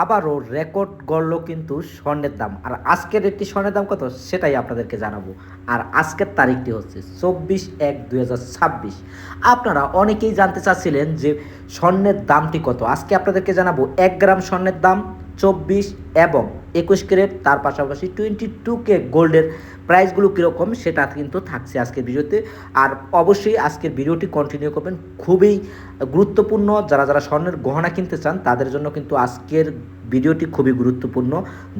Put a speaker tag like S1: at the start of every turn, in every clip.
S1: আবারও রেকর্ড গড়ল কিন্তু স্বর্ণের দাম। আর আজকের একটি স্বর্ণের দাম কত? সেটাই আপনাদেরকে জানাব। আর আজকের তারিখটি হচ্ছে চব্বিশ এক দুই আপনারা অনেকেই জানতে চাচ্ছিলেন যে স্বর্ণের দামটি কত। আজকে আপনাদেরকে জানাব এক গ্রাম স্বর্ণের দাম চব্বিশ এবং একুশ ক্যারেট, তার পাশাপাশি টোয়েন্টি টু কে গোল্ডের প্রাইসগুলো কীরকম সেটা কিন্তু থাকছে আজকের ভিডিওতে। আর অবশ্যই আজকের ভিডিওটি কন্টিনিউ করবেন। খুবই গুরুত্বপূর্ণ যারা যারা স্বর্ণের গহনা কিনতে চান, তাদের জন্য কিন্তু আজকের ভিডিওটি খুবই গুরুত্বপূর্ণ।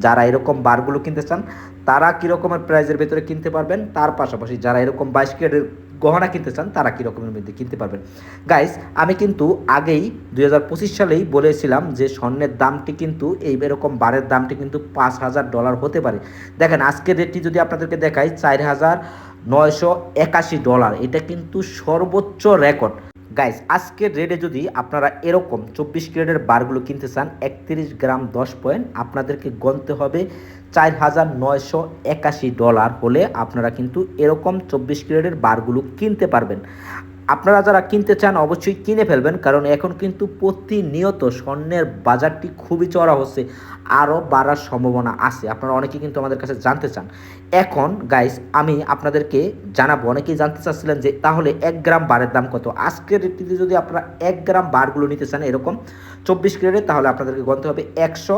S1: যারা এরকম বারগুলো কিনতে চান, তারা কীরকমের প্রাইজের ভেতরে কিনতে পারবেন, তার পাশাপাশি যারা এরকম বাইশ গহনা কিনতে চান, তারা কী রকমের মধ্যে কিনতে পারবেন? গাইস আমি কিন্তু আগেই দুই হাজার পঁচিশ সালেই বলেছিলাম যে স্বর্ণের দামটি কিন্তু এই এরকম বারের দামটি কিন্তু পাঁচ হাজার ডলার হতে পারে। দেখেন, আজকের রেটটি যদি আপনাদেরকে দেখাই, চার হাজার নয়শো একাশি ডলার এটা কিন্তু সর্বোচ্চ রেকর্ড গাইস আজকের রেটে যদি আপনারা এরকম চব্বিশ ক্যারেটের বারগুলো কিনতে চান, একত্রিশ গ্রাম দশ পয়েন্ট আপনাদেরকে গণতে হবে চার হাজার নয়শো একাশি ডলার হলে আপনারা কিন্তু এরকম চব্বিশ ক্যারেটের বারগুলো কিনতে পারবেন। আপনারা যারা কিনতে চান অবশ্যই কিনে ফেলবেন, কারণ এখন কিন্তু প্রতিনিয়ত স্বর্ণের বাজারটি খুবই চড়া হচ্ছে, আরও বাড়ার সম্ভাবনা আছে। আপনারা অনেকেই কিন্তু আমাদের কাছে জানতে চান। এখন গাইস আমি আপনাদেরকে জানাব, অনেকেই জানতে চাচ্ছিলেন যে তাহলে এক গ্রাম বারের দাম কত? আজকের রেটটিতে যদি আপনারা এক গ্রাম বারগুলো নিতে চান এরকম চব্বিশ ক্যারেটে, তাহলে আপনাদেরকে গণতে হবে একশো।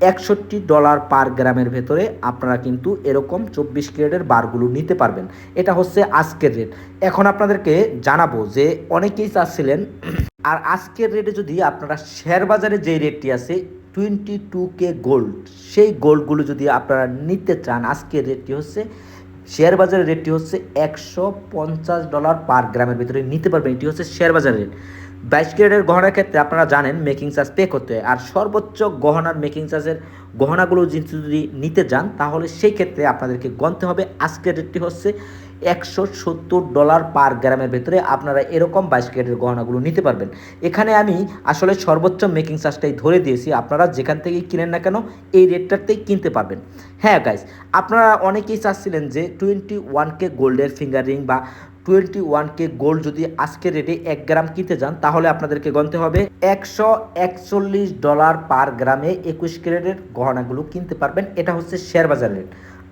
S1: একষট্টি ডলার পার গ্রামের ভেতরে আপনারা কিন্তু এরকম চব্বিশ ক্যারেটের বারগুলো নিতে পারবেন। এটা হচ্ছে আজকের রেট এখন আপনাদেরকে জানাব যে অনেকেই চাচ্ছিলেন, আর আজকের রেটে যদি আপনারা শেয়ার বাজারে যে রেটটি আছে টোয়েন্টি টু কে গোল্ড সেই গোল্ডগুলো যদি আপনারা নিতে চান, আজকের রেটটি হচ্ছে শেয়ার বাজারের রেটটি হচ্ছে একশো পঞ্চাশ ডলার পার গ্রামের ভিতরে নিতে পারবেন। এটি হচ্ছে শেয়ার বাজারের রেট বাইশ ক্যারেটের গহনার ক্ষেত্রে আপনারা জানেন মেকিং চার্জ পে করতে হয়। আর সর্বোচ্চ গহনার মেকিং চার্জের গহনাগুলো যদি নিতে যান, তাহলে সেই ক্ষেত্রে আপনাদেরকে গণতে হবে। আজকের রেটটি হচ্ছে একশো সত্তর ডলার পার গ্রামের ভেতরে আপনারা এরকম বাইশ ক্যারেটের গহনাগুলো নিতে পারবেন। এখানে আমি আসলে সর্বোচ্চ মেকিং চার্জটাই ধরে দিয়েছি। আপনারা যেখান থেকেই কিনেন না কেন, এই রেটটাতেই কিনতে পারবেন। হ্যাঁ গাইজ আপনারা অনেকেই চাচ্ছিলেন যে টোয়েন্টি ওয়ান কে গোল্ডের ফিঙ্গার রিং বা টোয়েন্টি ওয়ান কে গোল্ড যদি আজকের রেটে এক গ্রাম কিনতে যান, তাহলে আপনাদেরকে গণতে হবে একশো একচল্লিশ ডলার পার গ্রামে একুশ ক্যারেটের গহনাগুলো কিনতে পারবেন। এটা হচ্ছে শেয়ার বাজার রেট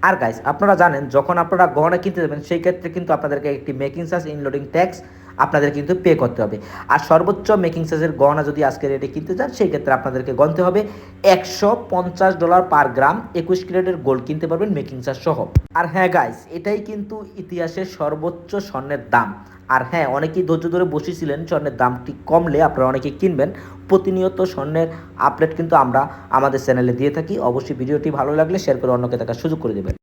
S1: আর গাইস আপনারা জানেন, যখন আপনারা গহনা কিনতে যাবেন, সেই ক্ষেত্রে কিন্তু আপনাদেরকে একটি মেকিং চার্জ ইনলোডিং ট্যাক্স আপনাদের কিন্তু পে করতে হবে। আর সর্বোচ্চ মেকিং চার্জের গহনা যদি আজকে রেটে কিনতে চান সেই ক্ষেত্রে আপনাদেরকে গণতে হবে একশো পঞ্চাশ ডলার পার গ্রাম একুশ ক্যারেটের গোল্ড কিনতে পারবেন মেকিং চার্জ সহ। আর হ্যাঁ গাইস এটাই কিন্তু ইতিহাসের সর্বোচ্চ স্বর্ণের দাম। আর হ্যাঁ অনেকেই ধৈর্য ধরে বসেছিলেন স্বর্ণের দামটি কমলে, আপনারা অনেকে কিনবেন। প্রতিনিয়ত স্বর্ণের আপডেট কিন্তু আমরা আমাদের চ্যানেলে দিয়ে থাকি। অবশ্যই ভিডিওটি ভালো লাগলে শেয়ার করে অন্যকে দেখার সুযোগ করে দেবেন।